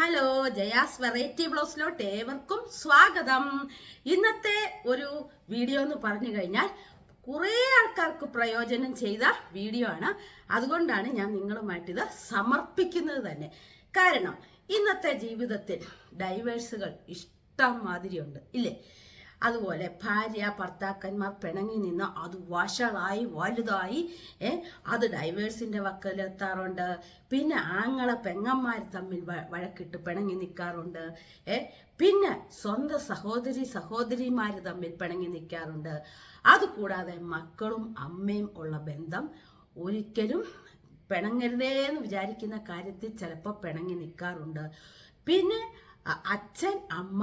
Hello Jaya's variety ബ്ലോസിലോട്ട് ഏവർക്കും സ്വാഗതം. ഇന്നത്തെ ഒരു വീഡിയോ എന്ന് പറഞ്ഞു കഴിഞ്ഞാൽ കുറേ ആൾക്കാർക്ക് പ്രയോജനം ചെയ്ത വീഡിയോ ആണ്. അതുകൊണ്ടാണ് ഞാൻ നിങ്ങളുമായിട്ട് ഇത് സമർപ്പിക്കുന്നത് തന്നെ. കാരണം ഇന്നത്തെ ജീവിതത്തിൽ ഡൈവേഴ്സുകൾ ഇഷ്ടം മാതിരിയുണ്ട് ഇല്ലേ? അതുപോലെ ഭാര്യ ഭർത്താക്കന്മാർ പിണങ്ങി നിന്ന് അത് വഷളായി വലുതായി അത് ഡൈവേഴ്സിന്റെ വക്കലെത്താറുണ്ട് പിന്നെ ആങ്ങളെ പെങ്ങന്മാർ തമ്മിൽ വഴക്കിട്ട് പിണങ്ങി നിൽക്കാറുണ്ട് പിന്നെ സ്വന്തം സഹോദരി സഹോദരിമാർ തമ്മിൽ പിണങ്ങി നിൽക്കാറുണ്ട് അതുകൂടാതെ മക്കളും അമ്മയും ഉള്ള ബന്ധം ഒരിക്കലും പിണങ്ങരുതേ എന്ന് വിചാരിക്കുന്ന കാര്യത്തിൽ ചിലപ്പോൾ പിണങ്ങി നിൽക്കാറുണ്ട് പിന്നെ അച്ഛൻ അമ്മ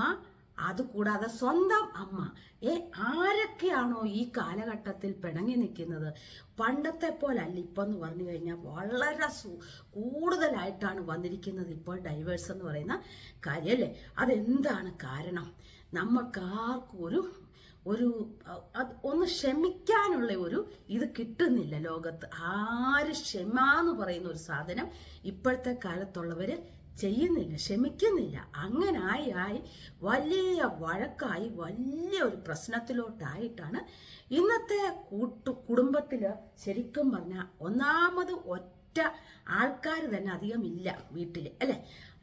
അതുകൂടാതെ സ്വന്തം അമ്മ. ഏ ആരൊക്കെയാണോ ഈ കാലഘട്ടത്തിൽ പിണങ്ങി നിൽക്കുന്നത്? പണ്ടത്തെ പോലല്ല ഇപ്പം എന്ന് പറഞ്ഞു കഴിഞ്ഞാൽ വളരെ സു- കൂടുതലായിട്ടാണ് വന്നിരിക്കുന്നത് ഇപ്പോൾ ഡൈവേഴ്സ് എന്ന് പറയുന്ന കാര്യം അല്ലേ അതെന്താണ് കാരണം? നമുക്കാർക്കും ഒരു ഒരു ഒന്ന് ക്ഷമിക്കാനുള്ള ഒരു ഇത് കിട്ടുന്നില്ല ലോകത്ത്. ആര് ക്ഷമ എന്ന് പറയുന്ന ഒരു സാധനം ഇപ്പോഴത്തെ കാലത്തുള്ളവര് ചെയ്യുന്നില്ല ക്ഷമിക്കുന്നില്ല. അങ്ങനെ ആയി ആയി വലിയ വഴക്കായി വലിയ ഒരു പ്രശ്നത്തിലോട്ടായിട്ടാണ് ഇന്നത്തെ കൂട്ടു കുടുംബത്തിൽ ശരിക്കും പറഞ്ഞാൽ ഒന്നാമത് ഒറ്റ ആൾക്കാർ തന്നെ അധികം ഇല്ല വീട്ടിൽ അല്ലേ?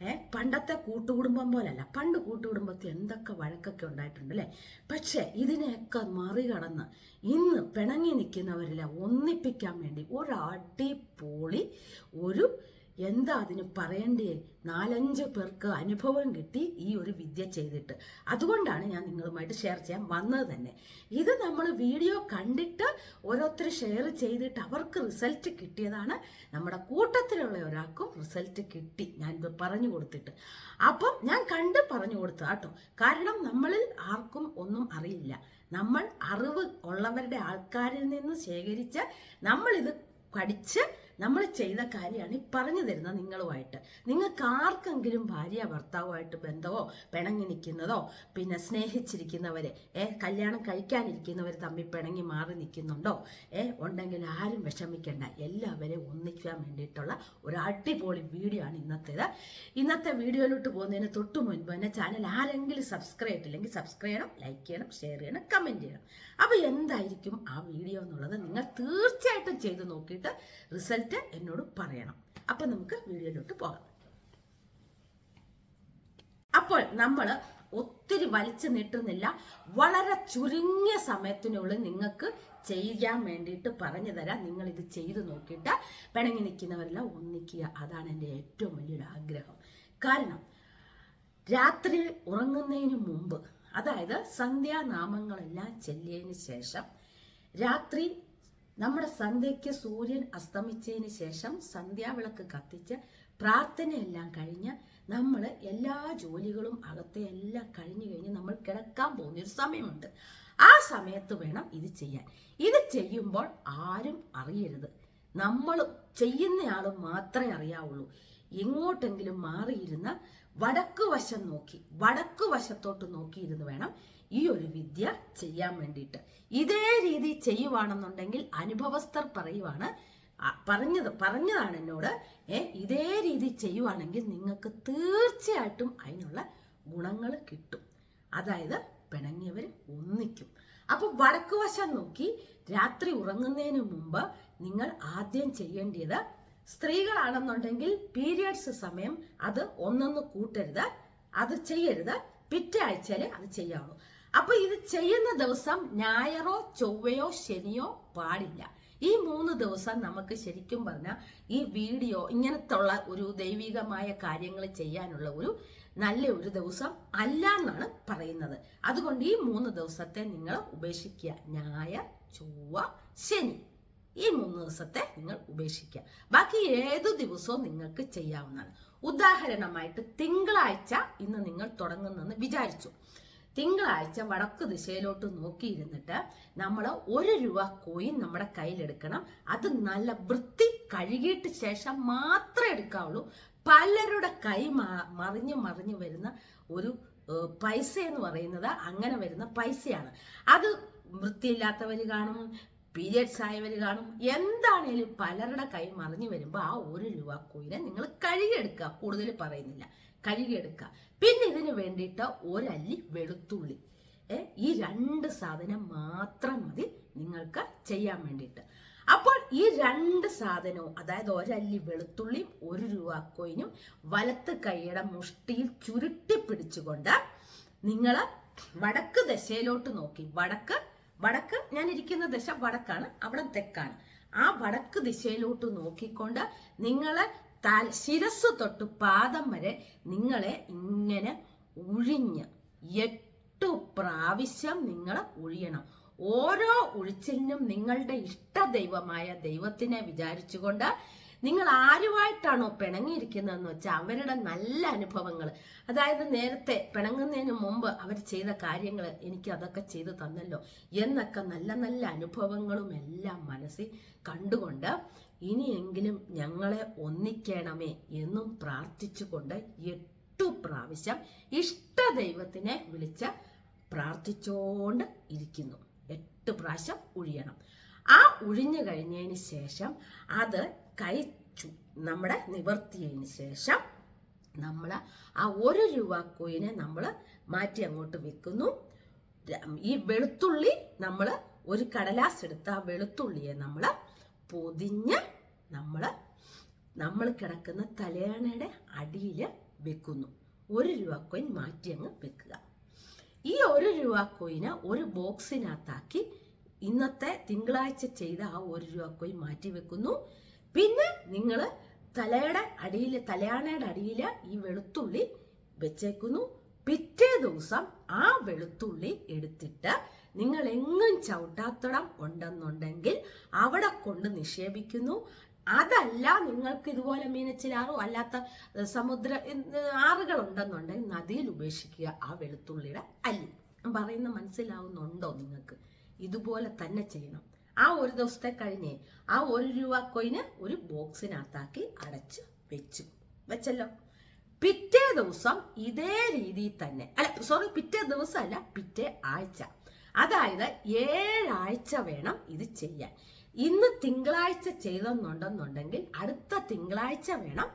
ഏ പണ്ടത്തെ കൂട്ടുകുടുംബം പോലല്ല. പണ്ട് കൂട്ടുകുടുംബത്തിൽ എന്തൊക്കെ വഴക്കൊക്കെ ഉണ്ടായിട്ടുണ്ട് അല്ലേ? പക്ഷെ ഇതിനെയൊക്കെ മറികടന്ന് ഇന്ന് പിണങ്ങി നിൽക്കുന്നവരെല്ലാം ഒന്നിപ്പിക്കാൻ വേണ്ടി ഒരു അടിപൊളി ഒരു എന്താ അതിന് പറയണ്ടേ? നാലഞ്ച് പേർക്ക് അനുഭവം കിട്ടി ഈ ഒരു വിദ്യ ചെയ്തിട്ട്. അതുകൊണ്ടാണ് ഞാൻ നിങ്ങളുമായിട്ട് ഷെയർ ചെയ്യാൻ വന്നത് തന്നെ. ഇത് നമ്മൾ വീഡിയോ കണ്ടിട്ട് ഓരോരുത്തർ ഷെയർ ചെയ്തിട്ട് അവർക്ക് റിസൾട്ട് കിട്ടിയതാണ് നമ്മുടെ കൂട്ടത്തിലുള്ള ഒരാൾക്കും റിസൾട്ട് കിട്ടി. ഞാൻ ഇത് പറഞ്ഞു കൊടുത്തിട്ട്. അപ്പം ഞാൻ കണ്ട് പറഞ്ഞു കൊടുത്തു കേട്ടോ. കാരണം നമ്മളിൽ ആർക്കും ഒന്നും അറിയില്ല. നമ്മൾ അറിവ് ഉള്ളവരുടെ ആൾക്കാരിൽ നിന്ന് ശേഖരിച്ച് നമ്മളിത് പഠിച്ച് നമ്മൾ ചെയ്ത കാര്യമാണ് ഈ പറഞ്ഞു തരുന്നത് നിങ്ങളുമായിട്ട്. നിങ്ങൾക്ക് ആർക്കെങ്കിലും ഭാര്യ ഭർത്താവുമായിട്ട് ബന്ധമോ പിണങ്ങി നിൽക്കുന്നതോ പിന്നെ സ്നേഹിച്ചിരിക്കുന്നവരെ ഏ കല്യാണം കഴിക്കാനിരിക്കുന്നവർ തമ്മിൽ പിണങ്ങി മാറി നിൽക്കുന്നുണ്ടോ? ഏ ഉണ്ടെങ്കിൽ ആരും വിഷമിക്കേണ്ട. എല്ലാവരെയും ഒന്നിക്കാൻ വേണ്ടിയിട്ടുള്ള ഒരു അടിപൊളി വീഡിയോ ആണ് ഇന്നത്തേത്. ഇന്നത്തെ വീഡിയോയിലോട്ട് പോകുന്നതിന് തൊട്ട് മുൻപ് തന്നെ ചാനൽ ആരെങ്കിലും സബ്സ്ക്രൈബ് ചെയ്തില്ലെങ്കിൽ സബ്സ്ക്രൈബ് ചെയ്യണം ലൈക്ക് ചെയ്യണം ഷെയർ ചെയ്യണം കമന്റ് ചെയ്യണം. അപ്പോൾ എന്തായിരിക്കും ആ വീഡിയോ എന്നുള്ളത് നിങ്ങൾ തീർച്ചയായിട്ടും ചെയ്ത് നോക്കിയിട്ട് റിസൾട്ട് എന്നോട് പറയണം. അപ്പം നമുക്ക് വീഡിയോയിലോട്ട് പോകാം. അപ്പോൾ നമ്മൾ ഒത്തിരി വലിച്ചു നീട്ടുന്നില്ല വളരെ ചുരുങ്ങിയ സമയത്തിനുള്ളിൽ നിങ്ങൾക്ക് ചെയ്യാൻ വേണ്ടിയിട്ട് പറഞ്ഞു തരാം. നിങ്ങൾ ഇത് ചെയ്തു നോക്കിയിട്ട് പിണങ്ങി നിൽക്കുന്നവരെല്ലാം ഒന്നിക്കുക. അതാണ് എന്റെ ഏറ്റവും വലിയൊരു ആഗ്രഹം. കാരണം രാത്രി ഉറങ്ങുന്നതിന് മുമ്പ് അതായത് സന്ധ്യാനാമങ്ങളെല്ലാം ചെല്ലിയതിന് ശേഷം രാത്രി നമ്മുടെ സന്ധ്യയ്ക്ക് സൂര്യൻ അസ്തമിച്ചതിന് ശേഷം സന്ധ്യാവിളക്ക് കത്തിച്ച് പ്രാർത്ഥനയെല്ലാം കഴിഞ്ഞ് നമ്മൾ എല്ലാ ജോലികളും അകത്തെ എല്ലാം കഴിഞ്ഞു കഴിഞ്ഞ് നമ്മൾ കിടക്കാൻ പോകുന്ന ഒരു സമയമുണ്ട്. ആ സമയത്ത് വേണം ഇത് ചെയ്യാൻ. ഇത് ചെയ്യുമ്പോൾ ആരും അറിയരുത്. നമ്മൾ ചെയ്യുന്നയാൾ മാത്രമേ അറിയാവുള്ളൂ. എങ്ങോട്ടെങ്കിലും മാറിയിരുന്ന് വടക്ക് വശം നോക്കി വടക്ക് വശത്തോട്ട് നോക്കിയിരുന്ന് വേണം ഈ ഒരു വിദ്യ ചെയ്യാൻ വേണ്ടിയിട്ട്. ഇതേ രീതി ചെയ്യുവാണെന്നുണ്ടെങ്കിൽ അനുഭവസ്ഥർ പറയുവാണ് പറഞ്ഞത് പറഞ്ഞതാണ് എന്നോട്. ഏ ഇതേ രീതി ചെയ്യുവാണെങ്കിൽ നിങ്ങൾക്ക് തീർച്ചയായിട്ടും അതിനുള്ള ഗുണങ്ങൾ കിട്ടും. അതായത് പിണങ്ങിയവർ ഒന്നിക്കും. അപ്പൊ വടക്കുവശം നോക്കി രാത്രി ഉറങ്ങുന്നതിന് മുമ്പ് നിങ്ങൾ ആദ്യം ചെയ്യേണ്ടത് സ്ത്രീകളാണെന്നുണ്ടെങ്കിൽ പീരിയഡ്സ് സമയം അത് ഒന്നൊന്ന് കൂട്ടരുത് അത് ചെയ്യരുത്. പിറ്റേ ആഴ്ചയിലെ അത് ചെയ്യാവൂ അപ്പൊ ഇത് ചെയ്യുന്ന ദിവസം ഞായറോ ചൊവ്വയോ ശനിയോ പാടില്ല. ഈ മൂന്ന് ദിവസം നമുക്ക് ശരിക്കും പറഞ്ഞാൽ ഈ വീഡിയോ ഇങ്ങനത്തുള്ള ഒരു ദൈവികമായ കാര്യങ്ങൾ ചെയ്യാനുള്ള ഒരു നല്ല ഒരു ദിവസം അല്ല എന്നാണ് പറയുന്നത്. അതുകൊണ്ട് ഈ മൂന്ന് ദിവസത്തെ നിങ്ങൾ ഉപേക്ഷിക്കുക. ഞായർ ചൊവ്വ ശനി. ഈ മൂന്ന് ദിവസത്തെ നിങ്ങൾ ഉപേക്ഷിക്കുക. ബാക്കി ഏത് ദിവസവും നിങ്ങൾക്ക് ചെയ്യാവുന്നതാണ്. ഉദാഹരണമായിട്ട് തിങ്കളാഴ്ച ഇന്ന് നിങ്ങൾ തുടങ്ങുന്നെന്ന് വിചാരിച്ചു. തിങ്കളാഴ്ച വടക്ക് ദിശയിലോട്ട് നോക്കിയിരുന്നിട്ട് നമ്മൾ ഒരു രൂപ കോയിൻ നമ്മുടെ കയ്യിലെടുക്കണം. അത് നല്ല വൃത്തി കഴുകിയിട്ട് ശേഷം മാത്രമേ എടുക്കാവുള്ളൂ. പലരുടെ കൈ മറിഞ്ഞ് മറിഞ്ഞ് വരുന്ന ഒരു പൈസ എന്ന് പറയുന്നത് അങ്ങനെ വരുന്ന പൈസയാണ്. അത് വൃത്തിയില്ലാത്തവർ കാണും പീരിയഡ്സ് ആയവർ കാണും. എന്താണേലും പലരുടെ കൈ മറിഞ്ഞു വരുമ്പോൾ ആ ഒരു രൂപ കോയിനെ നിങ്ങൾ കഴുകിയെടുക്കുക കൂടുതൽ പറയുന്നില്ല. കഴുകിയെടുക്കുക. പിന്നെ ഇതിന് വേണ്ടിയിട്ട് ഒരല്ലി വെളുത്തുള്ളി. ഈ രണ്ട് സാധനം മാത്രം മതി നിങ്ങൾക്ക് ചെയ്യാൻ വേണ്ടിയിട്ട്. അപ്പോൾ ഈ രണ്ട് സാധനവും അതായത് ഒരല്ലി വെളുത്തുള്ളിയും ഒരു രൂപ കോയിനും വലത്ത് കൈയുടെ മുഷ്ടിയിൽ ചുരുട്ടി പിടിച്ചുകൊണ്ട് നിങ്ങൾ വടക്ക് ദശയിലോട്ട് നോക്കി. വടക്ക് വടക്ക് ഞാൻ ഇരിക്കുന്ന ദശ വടക്കാണ് അവിടെ തെക്കാണ്. ആ വടക്ക് ദിശയിലോട്ട് നോക്കിക്കൊണ്ട് നിങ്ങളെ താൽ ശിരസ് തൊട്ട് പാദം വരെ നിങ്ങളെ ഇങ്ങനെ ഉഴിഞ്ഞ് എട്ടു പ്രാവശ്യം നിങ്ങൾ ഉഴിയണം. ഓരോ ഉഴിച്ചിലിനും നിങ്ങളുടെ ഇഷ്ട ദൈവമായ ദൈവത്തിനെ വിചാരിച്ചുകൊണ്ട് നിങ്ങൾ ആരുമായിട്ടാണോ പിണങ്ങിയിരിക്കുന്നതെന്ന് വെച്ചാൽ അവരുടെ നല്ല അനുഭവങ്ങൾ അതായത് നേരത്തെ പിണങ്ങുന്നതിന് മുമ്പ് അവർ ചെയ്ത കാര്യങ്ങൾ എനിക്ക് അതൊക്കെ ചെയ്തു തന്നല്ലോ എന്നൊക്കെ നല്ല നല്ല അനുഭവങ്ങളും എല്ലാം മനസ്സിൽ കണ്ടുകൊണ്ട് ഇനിയെങ്കിലും ഞങ്ങളെ ഒന്നിക്കണമേ എന്നും പ്രാർത്ഥിച്ചുകൊണ്ട് എട്ടു പ്രാവശ്യം ഇഷ്ടദൈവത്തിനെ വിളിച്ച് പ്രാർത്ഥിച്ചോണ്ട് ഇരിക്കുന്നു. എട്ട് പ്രാവശ്യം ഉഴിയണം ആ ഉഴിഞ്ഞു കഴിഞ്ഞതിന് ശേഷം അത് കൈ നമ്മുടെ നിവർത്തിയതിന് ശേഷം നമ്മൾ ആ ഒരു രൂപ കോയിനെ നമ്മൾ മാറ്റി അങ്ങോട്ട് വെക്കുന്നു. ഈ വെളുത്തുള്ളി നമ്മൾ ഒരു കടലാസ് എടുത്ത് ആ വെളുത്തുള്ളിയെ നമ്മൾ പൊതിഞ്ഞ് നമ്മൾ നമ്മൾ കിടക്കുന്ന തലയണയുടെ അടിയിൽ വെക്കുന്നു. ഒരു രൂപ കോയിൻ മാറ്റി അങ്ങ് വെക്കുക. ഈ ഒരു രൂപ കോയിനെ ഒരു ബോക്സിനകത്താക്കി ഇന്നത്തെ തിങ്കളാഴ്ച ചെയ്ത ആ ഒരു രൂപ കോയിൻ മാറ്റി വെക്കുന്നു. പിന്നെ നിങ്ങൾ തലയുടെ അടിയിൽ തലയാണയുടെ അടിയിൽ ഈ വെളുത്തുള്ളി വെച്ചേക്കുന്നു. പിറ്റേ ദിവസം ആ വെളുത്തുള്ളി എടുത്തിട്ട് നിങ്ങൾ എങ്ങും ചവിട്ടാത്തടം ഉണ്ടെന്നുണ്ടെങ്കിൽ അവിടെ കൊണ്ട് നിക്ഷേപിക്കുന്നു. അതല്ല നിങ്ങൾക്ക് ഇതുപോലെ മീനച്ചിലാറോ അല്ലാത്ത സമുദ്ര ആറുകൾ ഉണ്ടെന്നുണ്ടെങ്കിൽ നദിയിൽ ഉപേക്ഷിക്കുക ആ വെളുത്തുള്ളിയുടെ അല്ലി. പറയുന്ന മനസ്സിലാവുന്നുണ്ടോ നിങ്ങൾക്ക്? ഇതുപോലെ തന്നെ ചെയ്യണം. ആ ഒരു ദിവസത്തെ കഴിഞ്ഞ് ആ ഒരു രൂപ കോയിന് ഒരു ബോക്സിനകത്താക്കി അടച്ച് വെച്ചു. വെച്ചല്ലോ. പിറ്റേ ദിവസം ഇതേ രീതിയിൽ തന്നെ. അല്ല സോറി പിറ്റേ ദിവസം അല്ല പിറ്റേ ആഴ്ച. അതായത് ഏഴാഴ്ച വേണം ഇത് ചെയ്യാൻ. ഇന്ന് തിങ്കളാഴ്ച ചെയ്തെന്നുണ്ടെന്നുണ്ടെങ്കിൽ അടുത്ത തിങ്കളാഴ്ച വേണം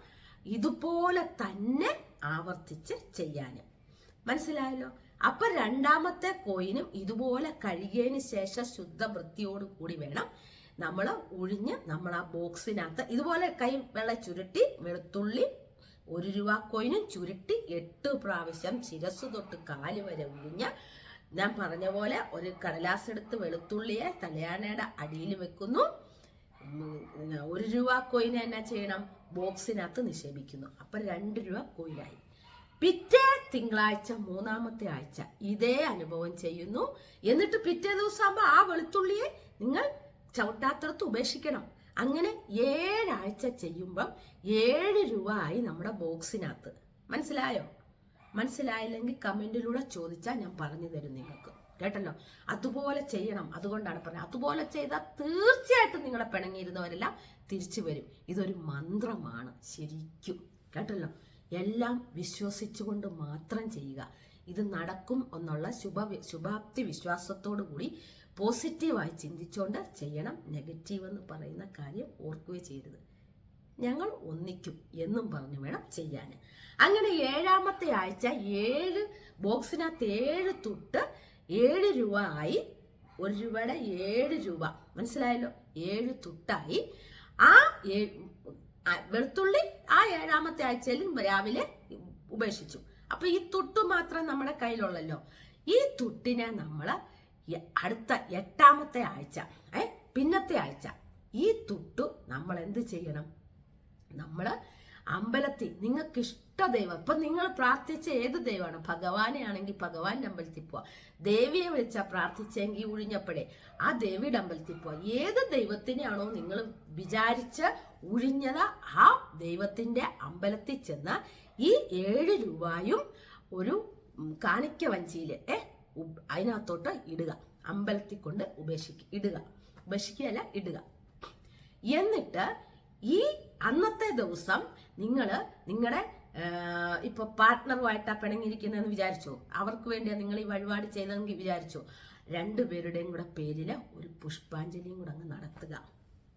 ഇതുപോലെ തന്നെ ആവർത്തിച്ച് ചെയ്യാൻ. മനസ്സിലായല്ലോ? അപ്പൊ രണ്ടാമത്തെ കോയിനും ഇതുപോലെ കഴുകിയതിന് ശേഷം ശുദ്ധ വൃത്തിയോട് കൂടി വേണം നമ്മൾ ഒഴിഞ്ഞ് നമ്മൾ ആ ബോക്സിനകത്ത് ഇതുപോലെ കൈ വെള്ള ചുരുട്ടി വെളുത്തുള്ളി ഒരു രൂപ കോയിനും ചുരുട്ടി എട്ട് പ്രാവശ്യം ശിരസ് തൊട്ട് കാൽ വരെ ഉഴിഞ്ഞ് ഞാൻ പറഞ്ഞ പോലെ ഒരു കടലാസ് എടുത്ത് വെളുത്തുള്ളിയെ തലയാണയുടെ അടിയിൽ വെക്കുന്നു. ഒരു രൂപ കോയിനെ എന്നാ ചെയ്യണം? ബോക്സിനകത്ത് നിക്ഷേപിക്കുന്നു. അപ്പൊ രണ്ട് രൂപ കോയിനായി. പിറ്റേ തിങ്കളാഴ്ച മൂന്നാമത്തെ ആഴ്ച ഇതേ അനുഭവം ചെയ്യുന്നു. എന്നിട്ട് പിറ്റേ ദിവസമാകുമ്പോൾ ആ വെളുത്തുള്ളിയെ നിങ്ങൾ ചവിട്ടാത്തടത്ത് ഉപേക്ഷിക്കണം. അങ്ങനെ ഏഴാഴ്ച ചെയ്യുമ്പം ഏഴ് രൂപ ആയി നമ്മുടെ ബോക്സിനകത്ത്. മനസ്സിലായോ? മനസ്സിലായില്ലെങ്കിൽ കമന്റിലൂടെ ചോദിച്ചാൽ ഞാൻ പറഞ്ഞു തരും നിങ്ങൾക്ക്. കേട്ടല്ലോ? അതുപോലെ ചെയ്യണം. അതുകൊണ്ടാണ് പറഞ്ഞത്. അതുപോലെ ചെയ്താൽ തീർച്ചയായിട്ടും നിങ്ങളെ പിണങ്ങിയിരുന്നവരെല്ലാം തിരിച്ചു വരും. ഇതൊരു മന്ത്രമാണ് ശരിക്കും. കേട്ടല്ലോ? എല്ലാം വിശ്വസിച്ചുകൊണ്ട് മാത്രം ചെയ്യുക. ഇത് നടക്കും എന്നുള്ള ശുഭ ശുഭാപ്തി വിശ്വാസത്തോടു കൂടി പോസിറ്റീവായി ചിന്തിച്ചുകൊണ്ട് ചെയ്യണം നെഗറ്റീവ് എന്ന് പറയുന്ന കാര്യം ഓർക്കുകയും ചെയ്യരുത് ഞങ്ങൾ ഒന്നിക്കും എന്നും പറഞ്ഞു വേണം ചെയ്യാൻ അങ്ങനെ ഏഴാമത്തെ ആഴ്ച ഏഴ് ബോക്സിനകത്ത് ഏഴ് തൊട്ട് ഏഴ് രൂപ ആയി ഒരു രൂപയുടെ ഏഴ് രൂപ. മനസ്സിലായല്ലോ? ഏഴ് തുട്ടായി. ആ വെളുത്തുള്ളി ആ ഏഴാമത്തെ ആഴ്ചയിൽ രാവിലെ ഉപേക്ഷിച്ചു. അപ്പൊ ഈ തൊട്ട് മാത്രം നമ്മുടെ കയ്യിലുള്ളല്ലോ. ഈ തൊട്ടിനെ നമ്മൾ അടുത്ത എട്ടാമത്തെ ആഴ്ച ഏ പിന്നത്തെ ആഴ്ച ഈ തൊട്ടു നമ്മൾ എന്ത് ചെയ്യണം? നമ്മൾ അമ്പലത്തിൽ നിങ്ങൾക്ക് ഇഷ്ട ദൈവം. ഇപ്പൊ നിങ്ങൾ പ്രാർത്ഥിച്ച ഏത് ദൈവമാണ്? ഭഗവാനെ ആണെങ്കിൽ ഭഗവാന്റെ അമ്പലത്തിൽ പോവാ. ദേവിയെ വിളിച്ചാൽ പ്രാർത്ഥിച്ചെങ്കിൽ ഉഴിഞ്ഞപ്പോഴേ ആ ദേവിയുടെ അമ്പലത്തിൽ പോവാ. ഏത് ദൈവത്തിനെയാണോ നിങ്ങൾ വിചാരിച്ച് ഉഴിഞ്ഞത് ആ ദൈവത്തിന്റെ അമ്പലത്തിൽ ചെന്ന് ഈ ഏഴ് രൂപയും ഒരു കാണിക്ക വഞ്ചിയിൽ ഏ അതിനകത്തോട്ട് ഇടുക. അമ്പലത്തിൽ കൊണ്ട് ഉപേക്ഷിക്കുക ഇടുക. ഉപേക്ഷിക്കുകയല്ല ഇടുക. എന്നിട്ട് ഈ അന്നത്തെ ദിവസം നിങ്ങൾ നിങ്ങളുടെ ഇപ്പൊ പാർട്ട്ണറുമായിട്ട് പിണങ്ങിയിരിക്കുന്നതെന്ന് വിചാരിച്ചോ? അവർക്ക് വേണ്ടിയാ നിങ്ങൾ ഈ വഴിപാട് ചെയ്തതെങ്കിൽ വിചാരിച്ചോ? രണ്ടുപേരുടെയും കൂടെ പേരിൽ ഒരു പുഷ്പാഞ്ജലിയും കൂടെ അങ്ങ് നടത്തുക.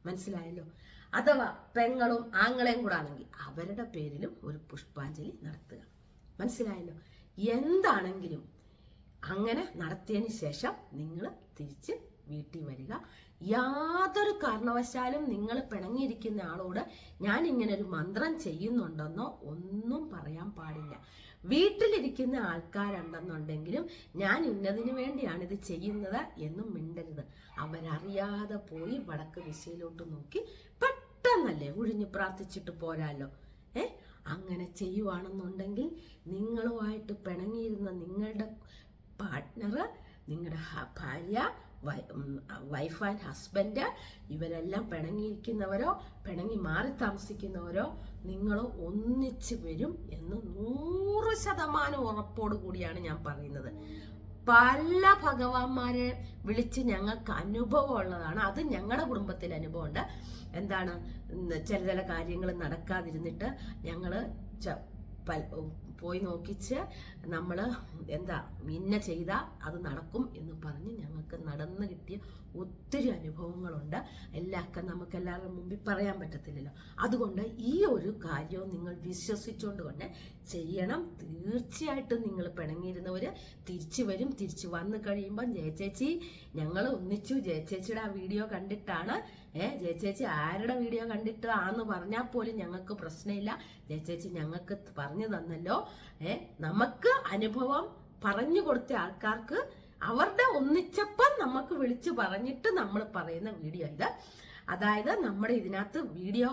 മനസ്സിലായല്ലോ? അഥവാ പെങ്ങളും ആങ്ങളെയും കൂടെ ആണെങ്കിൽ അവരുടെ പേരിലും ഒരു പുഷ്പാഞ്ജലി നടത്തുക. മനസ്സിലായല്ലോ? എന്താണെങ്കിലും അങ്ങനെ നടത്തിയതിന് ശേഷം നിങ്ങൾ തിരിച്ച് വീട്ടിൽ വരിക. യാതൊരു കാരണവശാലും നിങ്ങൾ പിണങ്ങിയിരിക്കുന്ന ആളോട് ഞാൻ ഇങ്ങനെ ഒരു മന്ത്രം ചെയ്യുന്നുണ്ടെന്നോ ഒന്നും പറയാൻ പാടില്ല. വീട്ടിലിരിക്കുന്ന ആൾക്കാരുണ്ടെന്നുണ്ടെങ്കിലും ഞാൻ ഇന്നതിന് വേണ്ടിയാണ് ഇത് ചെയ്യുന്നത് എന്നും മിണ്ടരുത്. അവരറിയാതെ പോയി വടക്ക് ദിശയിലോട്ട് നോക്കി പെട്ടെന്നല്ലേ ഒഴിഞ്ഞു പ്രാർത്ഥിച്ചിട്ട് പോരാലോ? ഏ? അങ്ങനെ ചെയ്യുവാണെന്നുണ്ടെങ്കിൽ നിങ്ങളുമായിട്ട് പിണങ്ങിയിരുന്ന നിങ്ങളുടെ പാർട്ട്ണർ നിങ്ങളുടെ ഭാര്യ വൈഫ് ആൻഡ് ഹസ്ബൻഡ് ഇവരെല്ലാം പിണങ്ങിയിരിക്കുന്നവരോ പിണങ്ങി മാറി താമസിക്കുന്നവരോ നിങ്ങൾ ഒന്നിച്ച് വരും എന്ന് നൂറ് ശതമാനം ഉറപ്പോട് കൂടിയാണ് ഞാൻ പറയുന്നത്. പല ഭഗവാന്മാരെ വിളിച്ച് ഞങ്ങൾക്ക് അനുഭവം ഉള്ളതാണ്. അത് ഞങ്ങളുടെ കുടുംബത്തിൽ അനുഭവമുണ്ട്. എന്താണ് ചില ചില കാര്യങ്ങൾ നടക്കാതിരുന്നിട്ട് ഞങ്ങൾ പോയി നോക്കിച്ച് നമ്മൾ എന്താ ഇന്ന ചെയ്താൽ അത് നടക്കും എന്ന് പറഞ്ഞ് ഞങ്ങൾക്ക് നടന്നു കിട്ടിയ ഒത്തിരി അനുഭവങ്ങളുണ്ട്. എല്ലാമൊക്കെ നമുക്ക് എല്ലാവരുടെ മുമ്പിൽ പറയാൻ പറ്റത്തില്ലല്ലോ. അതുകൊണ്ട് ഈ ഒരു കാര്യവും നിങ്ങൾ വിശ്വസിച്ചുകൊണ്ട് തന്നെ ചെയ്യണം. തീർച്ചയായിട്ടും നിങ്ങൾ പിണങ്ങിയിരുന്നവർ തിരിച്ചു വരും തിരിച്ചു വന്നു കഴിയുമ്പോൾ ജയചേച്ചി ഞങ്ങൾ ഒന്നിച്ചു ജയചേച്ചിയുടെ ആ വീഡിയോ കണ്ടിട്ടാണ് ഏ ജയചേച്ചി ആരുടെ വീഡിയോ കണ്ടിട്ട് ആന്ന് പറഞ്ഞാൽ പോലും ഞങ്ങൾക്ക് പ്രശ്നമില്ല. ജയചേച്ചി ഞങ്ങൾക്ക് പറഞ്ഞു തന്നല്ലോ. ഏ നമുക്ക് അനുഭവം പറഞ്ഞു കൊടുത്ത ആൾക്കാർക്ക് അവരുടെ ഒന്നിച്ചപ്പം നമുക്ക് വിളിച്ചു പറഞ്ഞിട്ട് നമ്മൾ പറയുന്ന വീഡിയോ ഇത്. അതായത് നമ്മുടെ ഇതിനകത്ത് വീഡിയോ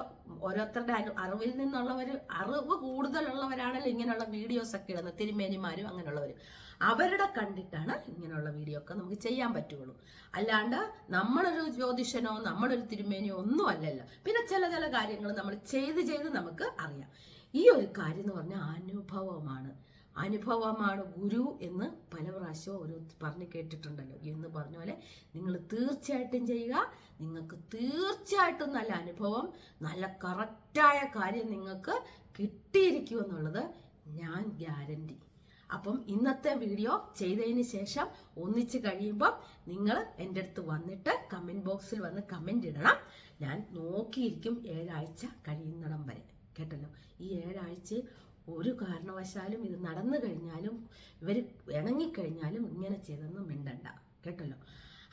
ഓരോരുത്തരുടെ അറിവിൽ നിന്നുള്ളവർ അറിവ് കൂടുതലുള്ളവരാണല്ലോ ഇങ്ങനെയുള്ള വീഡിയോസ് ഒക്കെ ഇടുന്നത്. തിരുമേനിമാരും അങ്ങനെയുള്ളവർ അവരുടെ കണ്ടിട്ടാണ് ഇങ്ങനെയുള്ള വീഡിയോ ഒക്കെ നമുക്ക് ചെയ്യാൻ പറ്റുള്ളൂ. അല്ലാണ്ട് നമ്മളൊരു ജ്യോതിഷനോ നമ്മളൊരു തിരുമേനിയോ ഒന്നും അല്ലല്ലോ. പിന്നെ ചില ചില കാര്യങ്ങൾ നമ്മൾ ചെയ്ത് ചെയ്ത് നമുക്ക് അറിയാം. ഈ ഒരു കാര്യം എന്ന് പറഞ്ഞാൽ അനുഭവമാണ്. അനുഭവമാണ് ഗുരു എന്ന് പല പ്രാവശ്യവും ഓരോ പറഞ്ഞ് കേട്ടിട്ടുണ്ടല്ലോ. എന്ന് പറഞ്ഞ പോലെ നിങ്ങൾ തീർച്ചയായിട്ടും ചെയ്യുക. നിങ്ങൾക്ക് തീർച്ചയായിട്ടും നല്ല അനുഭവം നല്ല കറക്റ്റായ കാര്യം നിങ്ങൾക്ക് കിട്ടിയിരിക്കുമെന്നുള്ളത് ഞാൻ ഗ്യാരണ്ടി അപ്പം ഇന്നത്തെ വീഡിയോ ചെയ്തതിന് ശേഷം ഒന്നിച്ച് കഴിയുമ്പോൾ നിങ്ങൾ എന്റെ അടുത്ത് വന്നിട്ട് കമന്റ് ബോക്സിൽ വന്ന് കമന്റ് ഇടണം. ഞാൻ നോക്കിയിരിക്കും ഏഴാഴ്ച കഴിയുന്നിടം വരെ. കേട്ടല്ലോ? ഈ ഏഴാഴ്ച ഒരു കാരണവശാലും ഇത് നടന്നു കഴിഞ്ഞാലും ഇവർ ഇണങ്ങിക്കഴിഞ്ഞാലും ഇങ്ങനെ ചെയ്തെന്ന് മിണ്ടണ്ട. കേട്ടല്ലോ?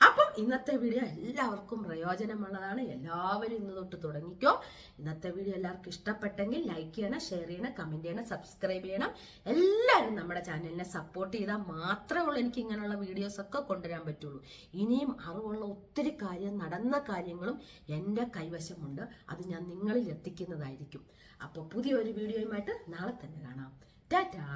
അപ്പം ഇന്നത്തെ വീഡിയോ എല്ലാവർക്കും പ്രയോജനമുള്ളതാണ്. എല്ലാവരും ഇന്ന് തൊട്ട് തുടങ്ങിക്കോ. ഇന്നത്തെ വീഡിയോ എല്ലാവർക്കും ഇഷ്ടപ്പെട്ടെങ്കിൽ ലൈക്ക് ചെയ്യണം ഷെയർ ചെയ്യണം കമന്റ് ചെയ്യണം സബ്സ്ക്രൈബ് ചെയ്യണം. എല്ലാവരും നമ്മുടെ ചാനലിനെ സപ്പോർട്ട് ചെയ്താൽ മാത്രമേ ഉള്ളൂ എനിക്ക് ഇങ്ങനെയുള്ള വീഡിയോസൊക്കെ കൊണ്ടുവരാൻ പറ്റുള്ളൂ. ഇനിയും അറിവുള്ള ഒത്തിരി കാര്യം നടന്ന കാര്യങ്ങളും എന്റെ കൈവശമുണ്ട്. അത് ഞാൻ നിങ്ങളിൽ എത്തിക്കുന്നതായിരിക്കും. അപ്പോൾ പുതിയൊരു വീഡിയോയുമായിട്ട് നാളെ തന്നെ കാണാം. ടാറ്റാ!